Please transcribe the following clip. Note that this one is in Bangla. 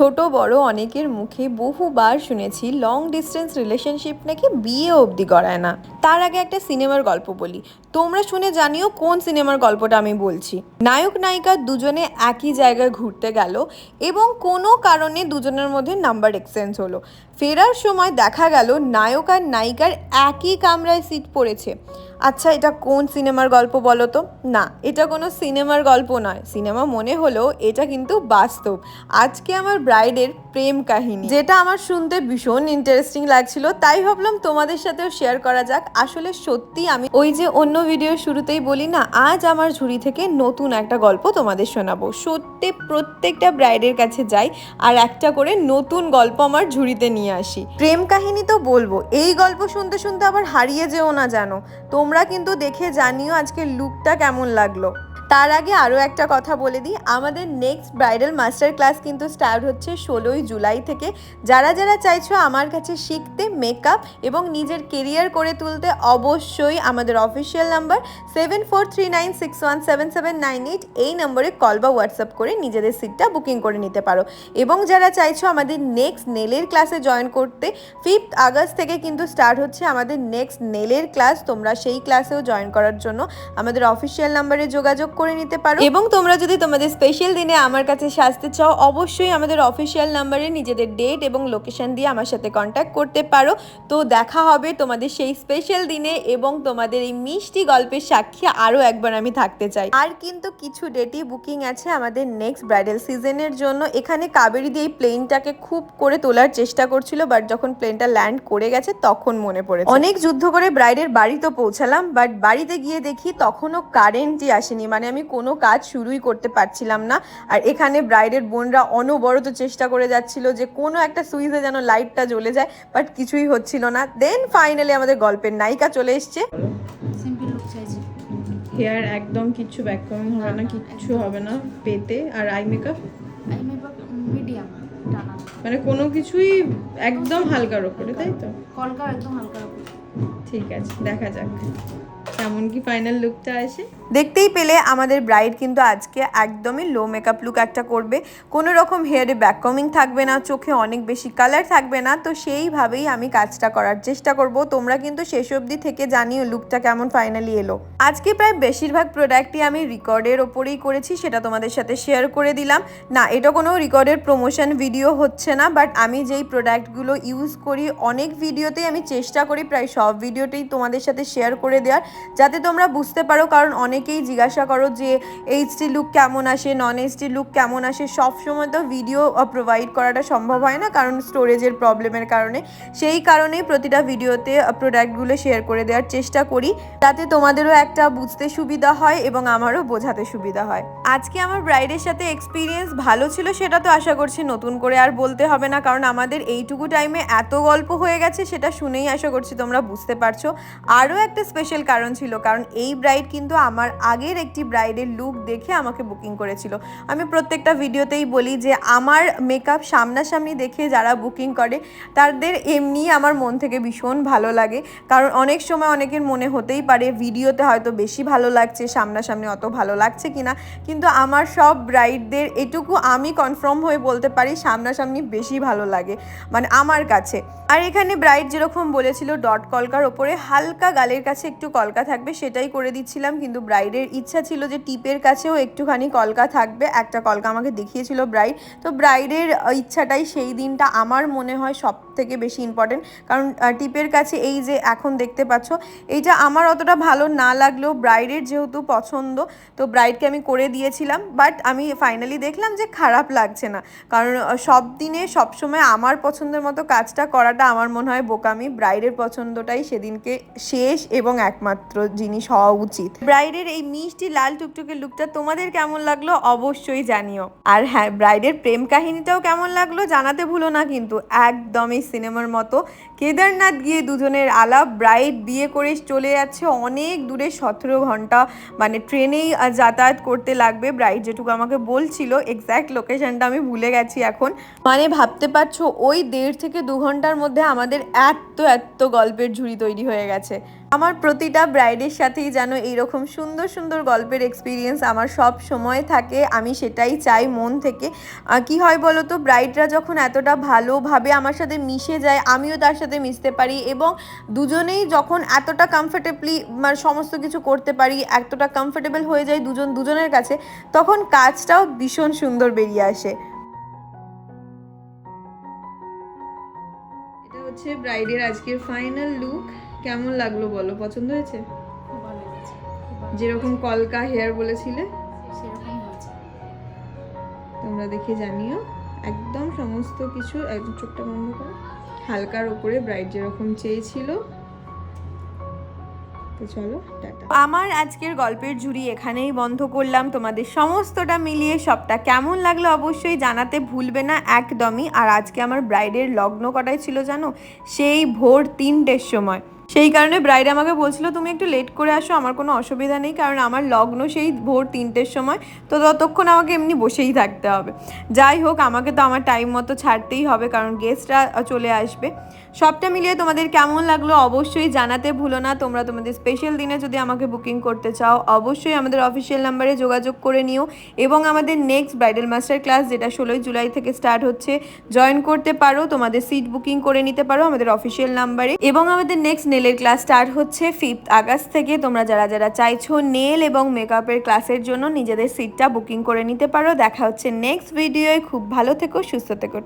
ছোট, বড় অনেকের মুখে বহুবার শুনেছি লং ডিস্টেন্স রিলেশনশিপ নাকি বিয়ে অবধি গড়ায় না। তার আগে একটা সিনেমার গল্প বলি। তোমরা শুনে জানিও কোন সিনেমার গল্পটা আমি বলছি। নায়ক নায়িকা দুজনে একই জায়গায় ঘুরতে গেল এবং কোনো কারণে দুজনের মধ্যে নাম্বার এক্সচেঞ্জ হলো। ফেরার সময় দেখা গেল নায়ক আর নায়িকার একই কামরায় সিট পড়েছে। আচ্ছা এটা কোন সিনেমার গল্প বলো তো? না, এটা কোনো সিনেমার গল্প নয়। সিনেমা মনে হলো এটা কিন্তু বাস্তব। আজকে আমার ব্রাইডের প্রেম কাহিনী। যেটা আমার শুনতে ভীষণ ইন্টারেস্টিং লাগছিল, তাই ভাবলাম তোমাদের সাথেও শেয়ার করা যাক। আসলে সত্যি আমি ওই যে অন্য ভিডিওর শুরুতেই বলি না, আজ আমার ঝুড়ি থেকে নতুন একটা গল্প তোমাদের শোনাবো। সত্যি প্রত্যেকটা ব্রাইডের কাছে যাই আর একটা করে নতুন গল্প আমার ঝুড়িতে নিয়ে আসি। প্রেম কাহিনী তো বলব, এই গল্প শুনতে শুনতে আবার হারিয়ে যেও না জানো। তোমরা কিন্তু দেখে জানিও আজকে লুকটা কেমন লাগল। তার আগে আরও একটা কথা বলে দিই। আমাদের নেক্সট ব্রাইডাল মাস্টার ক্লাস কিন্তু স্টার্ট হচ্ছে ষোলোই জুলাই থেকে। যারা যারা চাইছো আমার কাছে শিখতে মেকআপ এবং নিজের কেরিয়ার করে তুলতে অবশ্যই আমাদের official number seven four three nine six one seven seven nine eight এই নম্বরে কল বা হোয়াটসঅ্যাপ করে নিজেদের সিটটা বুকিং করে নিতে পারো। এবং যারা চাইছো আমাদের নেক্সট নেলের ক্লাসে জয়েন করতে ফিফথ আগস্ট থেকে কিন্তু স্টার্ট হচ্ছে আমাদের নেক্সট নেলের ক্লাস তোমরা সেই ক্লাসেও জয়েন করার জন্য আমাদের অফিসিয়াল নাম্বারে যোগাযোগ করে নিতে পারো। এবং তোমরা যদি তোমাদের স্পেশাল দিনে আমার কাছে সাজতে চাও অবশ্যই আমাদের অফিসিয়াল নাম্বারে নিজেদের ডেট এবং লোকেশন দিয়ে আমার সাথে কন্ট্যাক্ট করতে পারো। তো দেখা হবে তোমাদের সেই স্পেশাল দিনে এবং তোমাদের এই মিষ্টি গল্পের সাক্ষী আরও একবার আমি থাকতে চাই। আর কিন্তু কিছু ডেটই বুকিং আছে আমাদের নেক্সট ব্রাইডাল সিজনের জন্য। এখানে কাবেরি দিয়ে এই প্লেনটাকে খুব করে তোলার চেষ্টা করছিল বাট যখন প্লেনটা ল্যান্ড করে গেছে তখন মনে পড়ে অনেক যুদ্ধ করে ব্রাইডের বাড়ি তো পৌঁছালাম বাট বাড়িতে গিয়ে দেখি তখনও কারেন্টই আসেনি। মানে আমি কোনো কাজ শুরুই করতে পারছিলাম না। আর এখানে ব্রাইডের বোনরা অনবরত চেষ্টা করে যাচ্ছিল যে কোনো একটা সুইচে যেন লাইটটা জ্বলে যায় বাট কিছুই হচ্ছিল না। দেন ফাইনালি আমাদের গল্পের নায়িকা চলে এসছে। সিম্পল লুক চাইছি। হেয়ার একদম কিচ্ছু ব্যাক কমিং হবে না কিচ্ছু হবে না পেতে। আর eye makeup eye makeup medium মানে কোনো কিছুই একদম হালকার ওপরে তাই তো? কলকা একদম হালকা রাখো ঠিক আছে দেখা যাক। কেমন কি ফাইনাল লুকটা আসে? দেখতেই পেলে আমাদের ব্রাইড কিন্তু আজকে একদমই লো মেকআপ লুক একটা করবে। কোনো রকম হেয়ারে ব্যাক কমিং থাকবে না, চোখে অনেক বেশি কালার থাকবে না। তো সেইভাবেই আমি কাজটা করার চেষ্টা করব। তোমরা কিন্তু শেষ অবধি থেকে জানিও লুকটা কেমন ফাইনালি এলো। আজকে প্রায় বেশিরভাগ প্রোডাক্টই আমি রেকর্ডের ওপরেই করেছি, সেটা তোমাদের সাথে শেয়ার করে দিলাম। না, এটা কোনো রেকর্ডের প্রমোশন ভিডিও হচ্ছে না বাট আমি যেই প্রোডাক্টগুলো ইউজ করি, অনেক ভিডিওতেই আমি চেষ্টা করি, প্রায় সব ভিডিওতেই তোমাদের সাথে শেয়ার করে দেওয়ার। যাতে তোমরা বুঝতে পারো, কারণ অনেকেই জিজ্ঞাসা করো যে এইচডি লুক কেমন আসে নন এইচডি লুক কেমন আসে? সব সময় তো ভিডিও প্রোভাইড করাটা সম্ভব হয় না, কারণ স্টোরেজের প্রবলেমের কারণে। সেই কারণেই প্রতিটা ভিডিওতে প্রোডাক্টগুলো শেয়ার করে দেওয়ার চেষ্টা করি। তাতে তোমাদেরও একটা বুঝতে সুবিধা হয় এবং আমারও বোঝাতে সুবিধা হয়। আজকে আমার ব্রাইডের সাথে এক্সপিরিয়েন্স ভালো ছিল সেটা তো আশা করছি নতুন করে আর বলতে হবে না, কারণ আমাদের এইটুকু টাইমে এত গল্প হয়ে গেছে সেটা শুনেই আশা করছি তোমরা বুঝতে পারছ। আরও একটা স্পেশাল কারণ ছিল, কারণ এই ব্রাইড কিন্তু আমার আগের একটি ব্রাইডের লুক দেখে আমাকে বুকিং করেছিল। আমি প্রত্যেকটা ভিডিওতেই বলি যে আমার মেকআপ সামনাসামনি দেখে যারা বুকিং করে, তাদের এমনি আমার মন থেকে ভীষণ ভালো লাগে। কারণ অনেক সময় অনেকের মনে হতেই পারে, ভিডিওতে হয়তো বেশি ভালো লাগছে, সামনাসামনি অত ভালো লাগছে কিনা। কিন্তু আমার সব ব্রাইডদের এটুকু আমি কনফার্ম হয়ে বলতে পারি, সামনাসামনি বেশি ভালো লাগে মানে আমার কাছে। আর এখানে ব্রাইড যেরকম বলেছিল ডট কলকার ওপরে হালকা গালের কাছে একটু কলকা থাকবে, সেটাই করে দিচ্ছিলাম, কিন্তু ব্রাইডের ইচ্ছা ছিল যে টিপের কাছেও একটুখানি কলকা থাকবে, একটা কলকা আমাকে দেখিয়েছিল ব্রাইড। তো ব্রাইডের ইচ্ছাটাই সেই দিনটা আমার মনে হয় সব থেকে বেশি ইম্পর্টেন্ট কারণ টিপের কাছে এই যে এখন দেখতে পাচ্ছ, এইটা আমার অতটা ভালো না লাগলেও ব্রাইডের যেহেতু পছন্দ, তো ব্রাইডকে আমি করে দিয়েছিলাম। বাট আমি ফাইনালি দেখলাম যে খারাপ লাগছে না। কারণ সব দিনে সবসময় আমার পছন্দের মতো কাজটা করাটা আমার মনে হয় বোকামি। ব্রাইডের পছন্দটাই সেদিনকে শেষ এবং একমাত্র জিনিস হওয়া উচিত। ব্রাইডের এই মিষ্টি লাল টুকটুকে লুকটা তোমাদের কেমন লাগল অবশ্যই জানিও। আর হ্যাঁ ব্রাইডের প্রেম কাহিনীটাও কেমন লাগল জানাতে ভুলো না কিন্তু একদমই সিনেমার মতো। কেদারনাথ গিয়ে দুজনের আলাপ ব্রাইড বিয়ে করে চলে যাচ্ছে অনেক দূরে, সতেরো ঘণ্টা মানে ট্রেনেই যাতায়াত করতে লাগবে। ব্রাইড যেটুকু আমাকে বলছিল এক্স্যাক্ট লোকেশনটা আমি ভুলে গেছি এখন। মানে ভাবতে পারছ, ওই দেড় থেকে দু ঘণ্টার মধ্যে আমাদের এত এত গল্পের ঝুড়ি তৈরি হয়ে গেছে। আমার প্রতিটা ব্রাইডের সাথেই যেন এইরকম সুন্দর সুন্দর গল্পের এক্সপিরিয়েন্স আমার সব সময় থাকে। আমি সেটাই চাই মন থেকে। কি হয় বলো তো ব্রাইডরা যখন এতটা ভালোভাবে আমার সাথে মিশে যায়, আমিও তার সাথে মিশতে পারি এবং দুজনেই যখন এতটা কমফোর্টেবলি মানে সমস্ত কিছু করতে পারি, এতটা কমফোর্টেবল হয়ে যায় দুজন, দুজনের কাছে, তখন কাজটাও ভীষণ সুন্দর বেরিয়ে আসে। এটা হচ্ছে ব্রাইডের আজকের ফাইনাল লুক কেমন লাগল বলো? পছন্দ হয়েছে? যেরকম কলকা হেয়ার বলেছিলে? তোমরা দেখে জানিও। একদম সমস্ত কিছু একদম চোখটা বন্ধ করো। হালকার উপরে ব্রাইড যেরকম চেয়েছিল। চলো আমার আজকের গল্পের ঝুড়ি এখানেই বন্ধ করলাম। তোমাদের সমস্তটা মিলিয়ে সবটা কেমন লাগল অবশ্যই জানাতে ভুলবে না একদমই। আর আজকে আমার ব্রাইডের লগ্ন কটায় ছিল জানো? সেই ভোর তিনটের সময়। সেই কারণে ব্রাইড আমাকে বলছিল, তুমি একটু লেট করে আসো, আমার কোনো অসুবিধা নেই, কারণ আমার লগ্ন সেই ভোর তিনটের সময়, তো ততক্ষণ আমাকে এমনি বসেই থাকতে হবে। যাই হোক, আমাকে তো আমার টাইম মতো ছাড়তেই হবে, কারণ গেস্টরা চলে আসবে। সবটা মিলিয়ে তোমাদের কেমন লাগল অবশ্যই জানাতে ভুলো না। তোমরা তোমাদের স্পেশাল দিনে যদি আমাকে বুকিং করতে চাও, অবশ্যই আমাদের অফিসিয়াল নাম্বারে যোগাযোগ করে নিও এবং আমাদের নেক্সট ব্রাইডাল মাস্টার ক্লাস যেটা ষোলোই জুলাই থেকে স্টার্ট হচ্ছে জয়েন করতে পারো। তোমাদের সিট বুকিং করে নিতে পারো আমাদের অফিসিয়াল নাম্বারে এবং আমাদের নেক্সট নেলের ক্লাস স্টার্ট হচ্ছে ফিফথ আগস্ট থেকে। তোমরা যারা যারা চাইছো নেল এবং মেকআপের ক্লাসের জন্য নিজেদের সিটটা বুকিং করে নিতে পারো। দেখা হচ্ছে নেক্সট ভিডিওয় খুব ভালো থেকো, সুস্থ থেকো।